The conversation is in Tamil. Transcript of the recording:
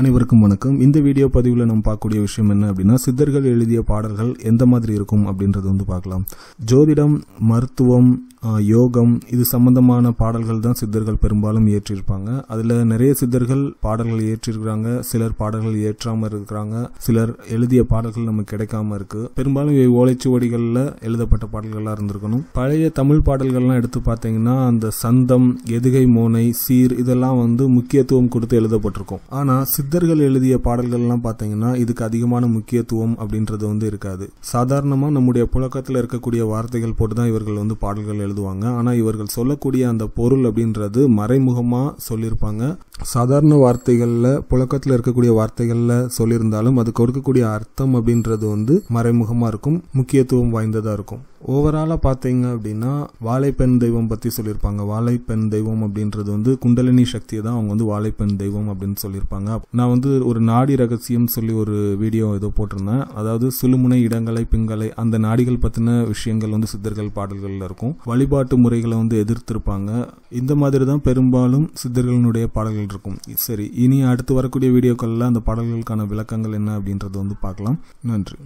அனைவருக்கும் வணக்கம். இந்த வீடியோ பதிவில் நம்ம பார்க்கக்கூடிய விஷயம் என்ன அப்படின்னா சித்தர்கள் எழுதிய பாடல்கள் எந்த மாதிரி இருக்கும் அப்படின்றது வந்து பார்க்கலாம். ஜோதிடம் மருத்துவம் யோகம் இது சம்பந்தமான பாடல்கள் தான் சித்தர்கள் பெரும்பாலும் இயற்றியிருப்பாங்க அதில் நிறைய சித்தர்கள் பாடல்கள் இயற்றியிருக்கிறாங்க சிலர் பாடல்கள் இயற்றாமல் இருக்கிறாங்க. சிலர் எழுதிய பாடல்கள் நமக்கு கிடைக்காம இருக்கு. பெரும்பாலும் இவை ஓலைச்சுவடிகளில் எழுதப்பட்ட பாடல்களாக இருந்திருக்கணும். பழைய தமிழ் பாடல்கள்லாம் எடுத்து பார்த்தீங்கன்னா அந்த சந்தம் எதுகை மோனை சீர் இதெல்லாம் வந்து முக்கியத்துவம் கொடுத்து எழுதப்பட்டிருக்கும். ஆனால் சித்தர்கள் எழுதிய பாடல்கள்லாம் பார்த்தீங்கன்னா இதுக்கு அதிகமான முக்கியத்துவம் அப்படின்றது வந்து இருக்காது. சாதாரணமாக நம்முடைய புழக்கத்தில் இருக்கக்கூடிய வார்த்தைகள் போட்டு தான் இவர்கள் வந்து பாடல்கள் எழுதுவாங்க. ஆனால் இவர்கள் சொல்லக்கூடிய அந்த பொருள் அப்படின்றது மறைமுகமாக சொல்லியிருப்பாங்க. சாதாரண வார்த்தைகளில் புழக்கத்தில் இருக்கக்கூடிய வார்த்தைகளில் சொல்லியிருந்தாலும் அது கொடுக்கக்கூடிய அர்த்தம் அப்படின்றது வந்து மறைமுகமாக இருக்கும் முக்கியத்துவம் வாய்ந்ததாக இருக்கும். ஓவராலாக பார்த்தீங்க அப்படின்னா வாழைப்பெண் தெய்வம் பற்றி சொல்லியிருப்பாங்க. வாழைப்பெண் தெய்வம் அப்படின்றது வந்து குண்டலினி சக்தியை தான் அவங்க வந்து வாழைப்பெண் தெய்வம் அப்படின்னு சொல்லியிருப்பாங்க. நான் வந்து ஒரு நாடி ரகசியம் சொல்லி ஒரு வீடியோ ஏதோ போட்டிருந்தேன். அதாவது சுழுமுனை இடங்களை பிங்களை அந்த நாடிகள் பற்றின விஷயங்கள் வந்து சித்தர்கள் பாடல்களில் இருக்கும். வழிபாட்டு முறைகளை வந்து எதிர்த்திருப்பாங்க. இந்த மாதிரி தான் பெரும்பாலும் சித்தர்களினுடைய பாடல்கள் இருக்கும் சரி இனி அடுத்து வரக்கூடிய வீடியோக்களில் அந்த பாடல்களுக்கான விளக்கங்கள் என்ன அப்படின்றத வந்து பார்க்கலாம். நன்றி.